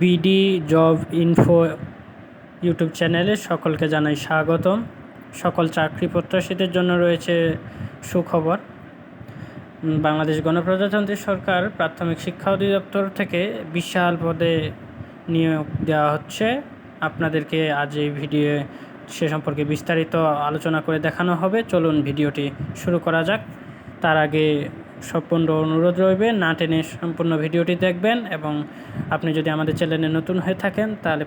BD job info YouTube চ্যানেলে সকলকে জানাই স্বাগতম। সকল চাকরি প্রত্যাশীদের জন্য রয়েছে সুখবর। বাংলাদেশ গণপ্রজাতন্ত্রী সরকার প্রাথমিক শিক্ষা অধিদপ্তর থেকে বিশাল পদে নিয়োগ দেওয়া হচ্ছে। আপনাদেরকে আজ এই ভিডিও সে সম্পর্কে বিস্তারিত আলোচনা করে দেখানো হবে। চলুন ভিডিওটি শুরু করা যাক। তার আগে সম্পূর্ণ অনুরোধ রইবে। না টেনে সম্পূর্ণ ভিডিওটি দেখবেন এবং আপনি যদি আমাদের চ্যানেলে নতুন হয়ে থাকেন, তাহলে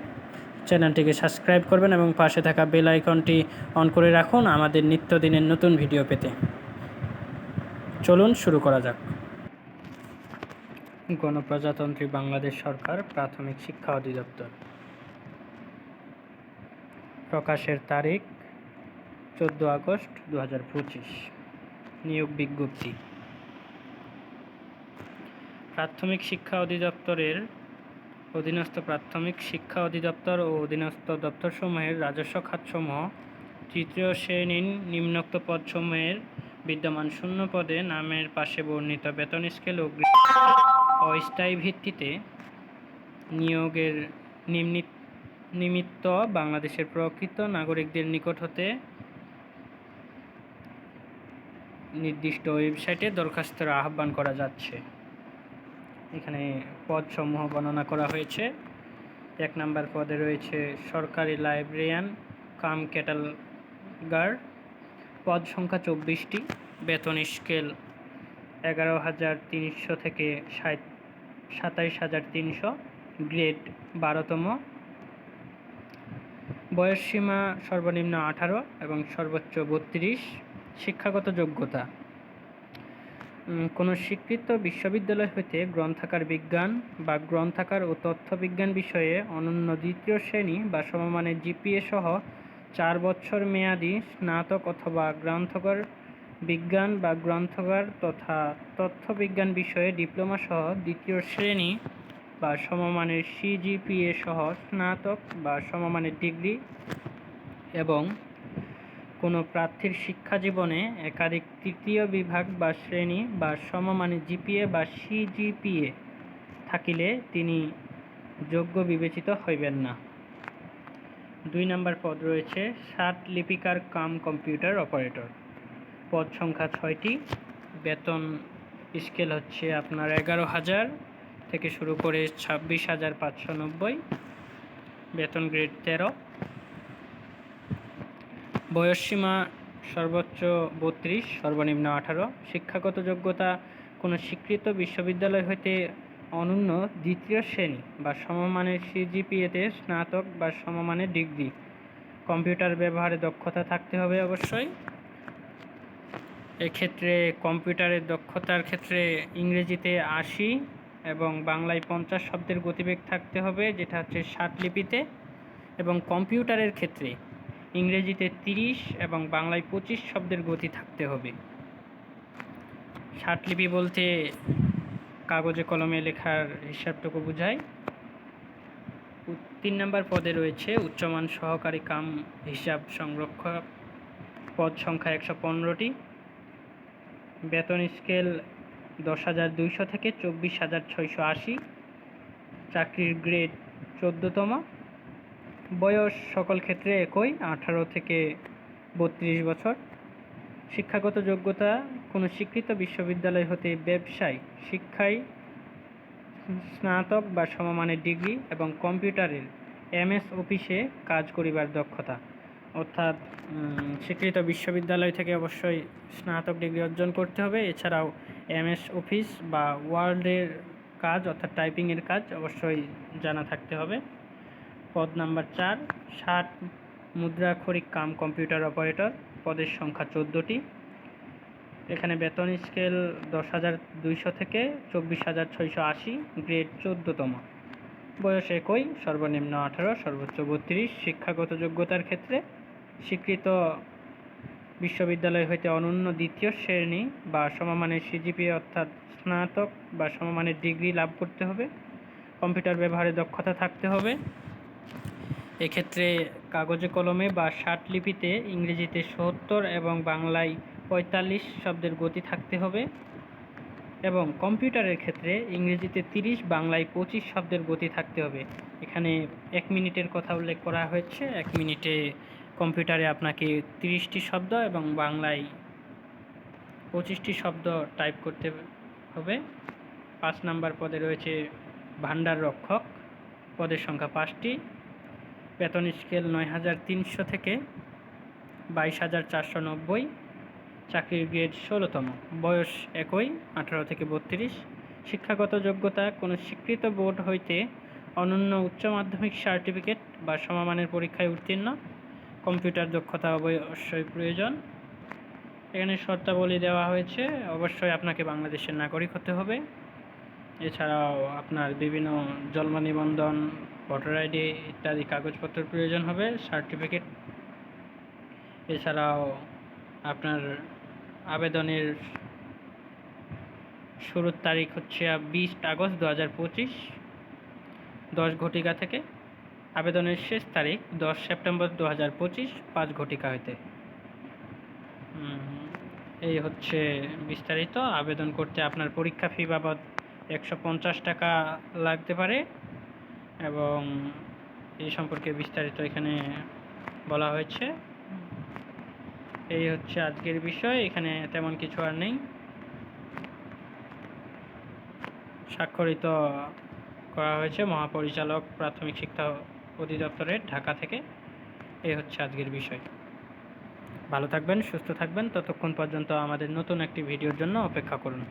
চ্যানেলটিকে সাবস্ক্রাইব করবেন এবং পাশে থাকা বেল আইকনটি অন করে রাখুন আমাদের নিত্যদিনের নতুন ভিডিও পেতে। চলুন শুরু করা যাক। গণপ্রজাতন্ত্রী বাংলাদেশ সরকার প্রাথমিক শিক্ষা অধিদপ্তর। প্রকাশের তারিখ, চোদ্দ আগস্ট দু হাজার পঁচিশ। নিয়োগ বিজ্ঞপ্তি। প্রাথমিক শিক্ষা অধিদপ্তরের অধীনস্থ প্রাথমিক শিক্ষা অধিদপ্তর ও অধীনস্থ দপ্তরসমূহের রাজস্ব খাতসমূহ তৃতীয় শ্রেণির নিম্নোক্ত পদসমূহের বিদ্যমান শূন্য পদে নামের পাশে বর্ণিত বেতন স্কেল ও অস্থায়ী ভিত্তিতে নিয়োগের নিম্নি- নিমিত্ত বাংলাদেশের প্রকৃত নাগরিকদের নিকট হতে নির্দিষ্ট ওয়েবসাইটে দরখাস্তের আহ্বান করা যাচ্ছে। এখানে পদসমূহ বর্ণনা করা হয়েছে। এক নাম্বার পদে রয়েছে সরকারি লাইব্রেরিয়ান কাম ক্যাটালগার। পদ সংখ্যা চব্বিশটি, বেতন স্কেল এগারো হাজার তিনশো থেকে ষাট সাতাইশ হাজার তিনশো, গ্রেড বারোতম। বয়সসীমা সর্বনিম্ন আঠারো এবং সর্বোচ্চ বত্রিশ। শিক্ষাগত যোগ্যতা কোনো স্বীকৃত বিশ্ববিদ্যালয় হইতে গ্রন্থাগার বিজ্ঞান বা গ্রন্থাগার ও তথ্য বিজ্ঞান বিষয়ে অনন্য দ্বিতীয় শ্রেণি বা সমমানের জিপিএ সহ চার বছর মেয়াদি স্নাতক অথবা গ্রন্থাগার বিজ্ঞান বা গ্রন্থাগার তথা তথ্য বিজ্ঞান বিষয়ে ডিপ্লোমা সহ দ্বিতীয় শ্রেণি বা সমমানের সিজিপিএ সহ স্নাতক বা সমমানের ডিগ্রি এবং কোনো প্রার্থীর শিক্ষা জীবনে একাধিক তৃতীয় বিভাগ বা শ্রেণি বা সমমানের জিপিএ বা সিজিপিএ থাকিলে তিনি যোগ্য বিবেচিত হইবেন না। দুই নম্বর পদ রয়েছে ষাট লিপিকার কাম কম্পিউটার অপারেটর। পদ সংখ্যা ছয়টি। বেতন স্কেল হচ্ছে আপনার এগারো হাজার থেকে শুরু করে ছাব্বিশ হাজার পাঁচশো নব্বই। বেতন গ্রেড তেরো। বয়সসীমা সর্বোচ্চ বত্রিশ, সর্বনিম্ন আঠারো। শিক্ষাগত যোগ্যতা কোনো স্বীকৃত বিশ্ববিদ্যালয় হইতে অনন্য দ্বিতীয় শ্রেণি বা সমমানের সিজিপিএতে স্নাতক বা সমমানের ডিগ্রি। কম্পিউটার ব্যবহারে দক্ষতা থাকতে হবে অবশ্যই। এক্ষেত্রে কম্পিউটারের দক্ষতার ক্ষেত্রে ইংরেজিতে আশি এবং বাংলায় পঞ্চাশ শব্দের গতিবেগ থাকতে হবে, যেটা হচ্ছে ষাট লিপিতে। এবং কম্পিউটারের ক্ষেত্রে ইংরেজিতে তিরিশ এবং বাংলায় পঁচিশ শব্দের গতি থাকতে হবে। ষাট লিপি বলতে কাগজে কলমে লেখার হিসাবটুকু বোঝায় তিন নম্বর পদে রয়েছে উচ্চমান সহকারী কাম হিসাব সংরক্ষক পদ সংখ্যা একশো পনেরোটি। বেতন স্কেল দশ হাজার দুইশো থেকে চব্বিশ হাজার ছয়শো আশি। চাকরির গ্রেড চোদ্দোতম। বয়স সকল ক্ষেত্রে একই, আঠারো থেকে বত্রিশ বছর। শিক্ষাগত যোগ্যতা, কোনো স্বীকৃত বিশ্ববিদ্যালয় হতে ব্যবসায়, শিক্ষায় স্নাতক বা সমমানের ডিগ্রি এবং কম্পিউটারের এমএস অফিসে কাজ করিবার দক্ষতা। অর্থাৎ স্বীকৃত বিশ্ববিদ্যালয় থেকে অবশ্যই স্নাতক ডিগ্রি অর্জন করতে হবে। এছাড়াও এমএস অফিস বা ওয়ার্ল্ডের কাজ, অর্থাৎ টাইপিংয়ের কাজ, অবশ্যই জানা থাকতে হবে। পদ নাম্বার চার, ষাট মুদ্রাক্ষরিক কাম কম্পিউটার অপারেটর, পদের সংখ্যা চোদ্দোটি। এখানে বেতন স্কেল দশ হাজার দুইশো থেকে চব্বিশ হাজার ছয়শো আশি, গ্রেড চোদ্দোতম। বয়স একই, সর্বনিম্ন আঠারো, সর্বোচ্চ বত্রিশ। শিক্ষাগত যোগ্যতার ক্ষেত্রে স্বীকৃত বিশ্ববিদ্যালয় হইতে অনন্য দ্বিতীয় শ্রেণি বা সমমানের সিজিপিএ অর্থাৎ স্নাতক বা সমমানের ডিগ্রি লাভ করতে হবে। কম্পিউটার ব্যবহারে দক্ষতা থাকতে হবে। এক্ষেত্রে কাগজে কলমে বা ষাট লিপিতে ইংরেজিতে সত্তর এবং বাংলায় পঁয়তাল্লিশ শব্দের গতি থাকতে হবে। এবং কম্পিউটারের ক্ষেত্রে ইংরেজিতে তিরিশ, বাংলায় পঁচিশ শব্দের গতি থাকতে হবে। এখানে এক মিনিটের কথা উল্লেখ করা হয়েছে। এক মিনিটে কম্পিউটারে আপনাকে তিরিশটি শব্দ এবং বাংলায় পঁচিশটি শব্দ টাইপ করতে হবে। পাঁচ নাম্বার পদে রয়েছে ভান্ডার রক্ষক পদের সংখ্যা পাঁচটি। বেতন স্কেল নয় হাজার তিনশো থেকে বাইশ হাজার চারশো নব্বই, চাকরির গ্রেড ষোলোতম, বয়স একই, আঠারো থেকে বত্রিশ। শিক্ষাগত যোগ্যতা, কোনো স্বীকৃত বোর্ড হইতে অনন্য উচ্চ মাধ্যমিক সার্টিফিকেট বা সমমানের পরীক্ষায় উত্তীর্ণ। কম্পিউটার দক্ষতা অবশ্যই প্রয়োজন। এখানে শর্তাবলী দেওয়া হয়েছে, অবশ্যই আপনাকে বাংলাদেশের নাগরিক হতে হবে। এছাড়াও আপনার বিভিন্ন জন্ম নিবন্ধন ভোটার আইডি ইত্যাদি কাগজপত্রের প্রয়োজন হবে, সার্টিফিকেট। এছাড়াও আপনার আবেদনের শুরুর তারিখ হচ্ছে বিশ আগস্ট দু হাজার পঁচিশ, দশ ঘটিকা থেকে। আবেদনের শেষ তারিখ দশ সেপ্টেম্বর দু হাজার পঁচিশ, পাঁচ ঘটিকা হইতে। এই হচ্ছে বিস্তারিত। আবেদন করতে আপনার পরীক্ষা ফি বাবদ একশো পঞ্চাশ টাকা লাগতে পারে এবং এই সম্পর্কে বিস্তারিত এখানে বলা হয়েছে। এই হচ্ছে আজকের বিষয়, এখানে তেমন কিছু আর নেই। স্বাক্ষরিত করা হয়েছে মহাপরিচালক প্রাথমিক শিক্ষা অধিদপ্তরের ঢাকা থেকে। এই হচ্ছে আজকের বিষয়। ভালো থাকবেন, সুস্থ থাকবেন। ততক্ষণ পর্যন্ত আমাদের নতুন একটি ভিডিওর জন্য অপেক্ষা করুন।